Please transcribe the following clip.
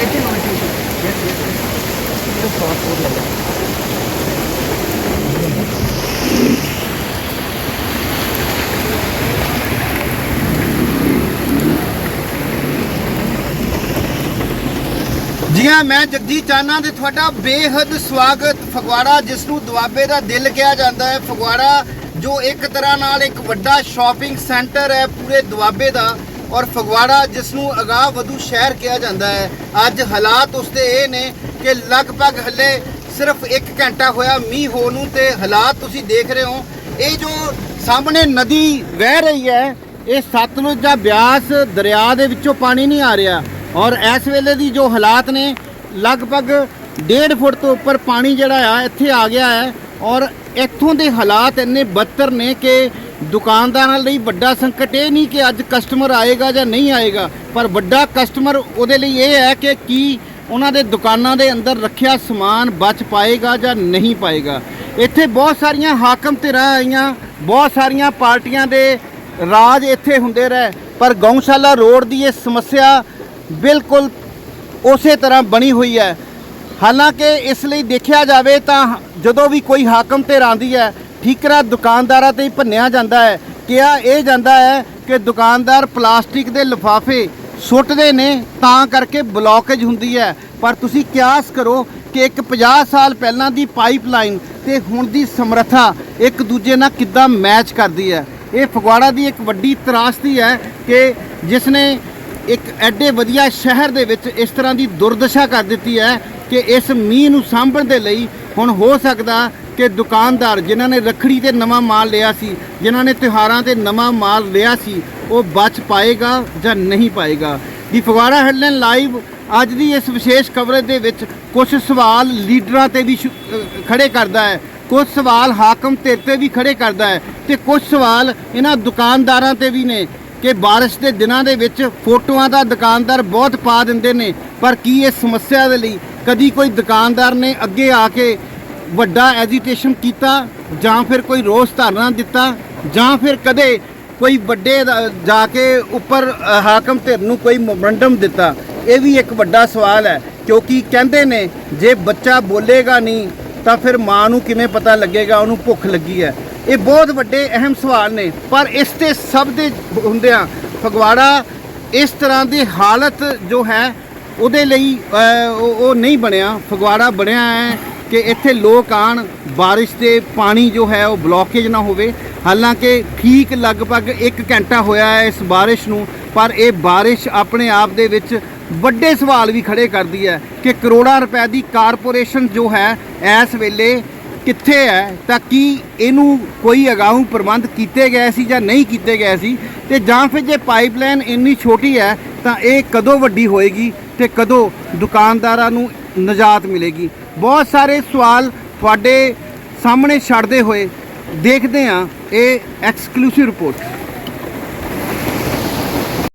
ਇੱਥੇ note yes yes ਇਹ passport ਲੈ ਲਓ ਜੀ ਹਾਂ, ਮੈਂ ਜਗਜੀਤ ਚਾਨਾ ਤੇ ਤੁਹਾਡਾ ਬੇਹੱਦ ਸਵਾਗਤ। ਫਗਵਾੜਾ, ਜਿਸ ਨੂੰ ਦੁਆਬੇ ਦਾ ਦਿਲ ਕਿਹਾ ਜਾਂਦਾ ਹੈ। ਫਗਵਾੜਾ, ਜੋ ਇੱਕ ਤਰ੍ਹਾਂ ਨਾਲ ਇੱਕ ਵੱਡਾ ਸ਼ਾਪਿੰਗ ਸੈਂਟਰ ਹੈ, ਪੂਰੇ ਦੁਆਬੇ ਦਾ। ਔਰ ਫਗਵਾੜਾ ਜਿਸ ਨੂੰ ਅਗਾਹ ਵਧੂ ਸ਼ਹਿਰ ਕਿਹਾ ਜਾਂਦਾ ਹੈ, ਅੱਜ ਹਾਲਾਤ ਉਸਦੇ ਇਹ ਨੇ ਕਿ ਲਗਭਗ ਹੱਲੇ ਸਿਰਫ 1 ਘੰਟਾ ਹੋਇਆ ਮੀਂਹ ਹੋਣ ਨੂੰ ਤੇ ਹਾਲਾਤ ਤੁਸੀਂ ਦੇਖ ਰਹੇ ਹੋ। ਇਹ ਜੋ ਸਾਹਮਣੇ ਨਦੀ ਵਹਿ ਰਹੀ ਹੈ, ਇਹ ਸਤਲੁਜ ਜਾਂ ਬਿਆਸ ਦਰਿਆ ਦੇ ਵਿੱਚੋਂ ਪਾਣੀ ਨਹੀਂ ਆ ਰਿਹਾ। ਔਰ ਇਸ ਵੇਲੇ ਦੀ ਜੋ ਹਾਲਾਤ ਨੇ, ਲਗਭਗ 1.5 ਫੁੱਟ ਤੋਂ ਉੱਪਰ ਪਾਣੀ ਜਿਹੜਾ ਆ, ਇੱਥੇ ਆ ਗਿਆ ਹੈ। ਔਰ ਇੱਥੋਂ ਦੇ ਹਾਲਾਤ ਇੰਨੇ ਬੱਤਰ ਨੇ ਕਿ ਦੁਕਾਨਦਾਰਾਂ ਲਈ ਵੱਡਾ ਸੰਕਟ ਇਹ ਨਹੀਂ ਕਿ ਅੱਜ ਕਸਟਮਰ ਆਏਗਾ ਜਾਂ ਨਹੀਂ ਆਏਗਾ, ਪਰ ਵੱਡਾ ਕਸਟਮਰ ਉਹਦੇ ਲਈ ਇਹ ਹੈ ਕਿ ਕੀ ਉਹਨਾਂ ਦੇ ਦੁਕਾਨਾਂ ਦੇ ਅੰਦਰ ਰੱਖਿਆ ਸਮਾਨ ਬਚ ਪਾਏਗਾ ਜਾਂ ਨਹੀਂ ਪਾਏਗਾ। ਇੱਥੇ ਬਹੁਤ ਸਾਰੀਆਂ ਹਾਕਮ ਧਿਰਾਂ ਆਈਆਂ, ਬਹੁਤ ਸਾਰੀਆਂ ਪਾਰਟੀਆਂ ਦੇ ਰਾਜ ਇੱਥੇ ਹੁੰਦੇ ਰਹੇ, ਪਰ ਗਊਸ਼ਾਲਾ ਰੋਡ ਦੀ ਇਹ ਸਮੱਸਿਆ ਬਿਲਕੁਲ ਉਸੇ ਤਰ੍ਹਾਂ ਬਣੀ ਹੋਈ ਹੈ। ਹਾਲਾਂਕਿ ਇਸ ਲਈ ਦੇਖਿਆ ਜਾਵੇ ਤਾਂ ਜਦੋਂ ਵੀ ਕੋਈ ਹਾਕਮ ਧਿਰ ਆਂਦੀ ਹੈ ਠੀਕਰਾ ਦੁਕਾਨਦਾਰਾਂ ਤੇ ਹੀ ਭੰਨਿਆ ਜਾਂਦਾ ਹੈ। ਕਿਹਾ ਇਹ ਜਾਂਦਾ ਹੈ ਕਿ ਦੁਕਾਨਦਾਰ ਪਲਾਸਟਿਕ ਦੇ ਲਿਫਾਫੇ ਸੁੱਟਦੇ ਨੇ, ਤਾਂ ਕਰਕੇ ਬਲੌਕੇਜ ਹੁੰਦੀ ਹੈ। ਪਰ ਤੁਸੀਂ ਕਿਆਸ ਕਰੋ ਕਿ ਇੱਕ 50 ਸਾਲ ਪਹਿਲਾਂ ਦੀ ਪਾਈਪਲਾਈਨ ਤੇ ਹੁਣ ਦੀ ਸਮਰੱਥਾ ਇੱਕ ਦੂਜੇ ਨਾਲ ਕਿੱਦਾਂ ਮੈਚ ਕਰਦੀ ਹੈ। ਇਹ ਫਗਵਾੜਾ ਦੀ ਇੱਕ ਵੱਡੀ ਤਰਾਸਦੀ ਹੈ ਕਿ ਜਿਸ ਨੇ ਇੱਕ ਐਡੇ ਵਧੀਆ ਸ਼ਹਿਰ ਦੇ ਵਿੱਚ ਇਸ ਤਰ੍ਹਾਂ ਦੀ ਦੁਰਦਸ਼ਾ ਕਰ ਦਿੱਤੀ ਹੈ ਕਿ ਇਸ ਮੀਂਹ ਨੂੰ ਸਾਂਭਣ ਦੇ ਲਈ ਹੁਣ ਹੋ ਸਕਦਾ ਕਿ ਦੁਕਾਨਦਾਰ ਜਿਨ੍ਹਾਂ ਨੇ ਰੱਖੜੀ ਤੇ ਨਵਾਂ ਮਾਲ ਲਿਆ ਸੀ, ਜਿਨ੍ਹਾਂ ਨੇ ਤਿਉਹਾਰਾਂ ਤੇ ਨਵਾਂ ਮਾਲ ਲਿਆ ਸੀ, ਉਹ ਬਚ ਪਾਏਗਾ ਜਾਂ ਨਹੀਂ ਪਾਏਗਾ? ਦੀ ਫਗਵਾੜਾ ਹੈਡਲਾਈਨ ਲਾਈਵ ਅੱਜ ਦੀ ਇਸ ਵਿਸ਼ੇਸ਼ ਕਵਰੇਜ ਦੇ ਵਿੱਚ ਕੁਝ ਸਵਾਲ ਲੀਡਰਾਂ ਤੇ ਵੀ ਸ਼ੁ- ਖੜੇ ਕਰਦਾ ਹੈ। ਕੁਝ ਸਵਾਲ ਹਾਕਮ ਧਿਰ ਤੇ ਵੀ ਖੜੇ ਕਰਦਾ ਹੈ ਤੇ ਕੁਝ ਸਵਾਲ ਇਹਨਾਂ ਦੁਕਾਨਦਾਰਾਂ ਤੇ ਵੀ ਨੇ ਕਿ ਬਾਰਿਸ਼ ਦੇ ਦਿਨਾਂ ਦੇ ਵਿੱਚ ਫੋਟੋਆਂ ਦਾ ਦੁਕਾਨਦਾਰ ਬਹੁਤ ਪਾ ਦਿੰਦੇ ਨੇ, ਪਰ ਕੀ ਇਸ ਸਮੱਸਿਆ ਦੇ ਲਈ ਕਦੀ ਕੋਈ ਦੁਕਾਨਦਾਰ ਨੇ ਅੱਗੇ ਆ ਕੇ ਵੱਡਾ ਐਜੀਟੇਸ਼ਨ ਕੀਤਾ ਜਾਂ ਫਿਰ ਕੋਈ ਰੋਸ ਧਰਨਾ ਦਿੱਤਾ ਜਾਂ ਫਿਰ ਕਦੇ ਕੋਈ ਵੱਡੇ ਜਾ ਕੇ ਉੱਪਰ ਹਾਕਮ ਧਿਰ ਨੂੰ ਕੋਈ ਮੈਮੋਰੰਡਮ ਦਿੱਤਾ, ਇਹ ਵੀ ਇੱਕ ਵੱਡਾ ਸਵਾਲ ਹੈ। ਕਿਉਂਕਿ ਕਹਿੰਦੇ ਨੇ, ਜੇ ਬੱਚਾ ਬੋਲੇਗਾ ਨਹੀਂ, ਤਾਂ ਫਿਰ ਮਾਂ ਨੂੰ ਕਿਵੇਂ ਪਤਾ ਲੱਗੇਗਾ? ਉਹਨੂੰ ਭੁੱਖ ਲੱਗੀ ਹੈ। ਇਹ ਬਹੁਤ ਵੱਡੇ ਅਹਿਮ ਸਵਾਲ ਨੇ। ਪਰ ਇਸ ਤੇ ਸਭ ਦੇ ਹੁੰਦਿਆਂ ਫਗਵਾੜਾ ਇਸ ਤਰ੍ਹਾਂ ਦੀ ਹਾਲਤ ਜੋ ਹੈ, ਉਹਦੇ ਲਈ ਉਹ ਨਹੀਂ ਬਣਿਆ। ਫਗਵਾੜਾ ਬਣਿਆ ਹੈ। ਕਿ ਇੱਥੇ ਲੋਕ ਆਣ, ਬਾਰਿਸ਼ ਦੇ ਪਾਣੀ ਜੋ ਹੈ ਉਹ ਬਲੌਕੇਜ ਨਾ ਹੋਵੇ। ਹਾਲਾਂਕਿ ਠੀਕ ਲਗਭਗ 1 ਘੰਟਾ ਹੋਇਆ ਹੈ ਇਸ ਬਾਰਿਸ਼ ਨੂੰ, ਪਰ ਇਹ ਬਾਰਿਸ਼ ਆਪਣੇ ਆਪ ਦੇ ਵਿੱਚ ਵੱਡੇ ਸਵਾਲ ਵੀ ਖੜੇ ਕਰਦੀ ਹੈ ਕਿ ਕਰੋੜਾਂ ਰੁਪਏ ਦੀ ਕਾਰਪੋਰੇਸ਼ਨ ਜੋ ਹੈ ਇਸ ਵੇਲੇ ਕਿੱਥੇ ਹੈ? ਤਾਂ ਕੀ ਇਹਨੂੰ ਕੋਈ ਅਗਾਊਂ ਪ੍ਰਬੰਧ ਕੀਤੇ ਗਏ ਸੀ ਜਾਂ ਨਹੀਂ ਕੀਤੇ ਗਏ ਸੀ? ਤੇ ਜਾਂ ਫਿਰ ਜੇ ਪਾਈਪਲਾਈਨ ਇੰਨੀ ਛੋਟੀ ਹੈ, ਤਾਂ ਇਹ ਕਦੋਂ ਵੱਡੀ ਹੋਏਗੀ? ਤੇ ਕਦੋਂ ਦੁਕਾਨਦਾਰਾਂ ਨੂੰ ਨਜਾਤ ਮਿਲੇਗੀ। ਬਹੁਤ ਸਾਰੇ ਸਵਾਲ ਤੁਹਾਡੇ ਸਾਹਮਣੇ ਛੱਡਦੇ ਹੋਏ ਦੇਖਦੇ ਹਾਂ ਇਹ ਐਕਸਕਲੂਸਿਵ ਰਿਪੋਰਟ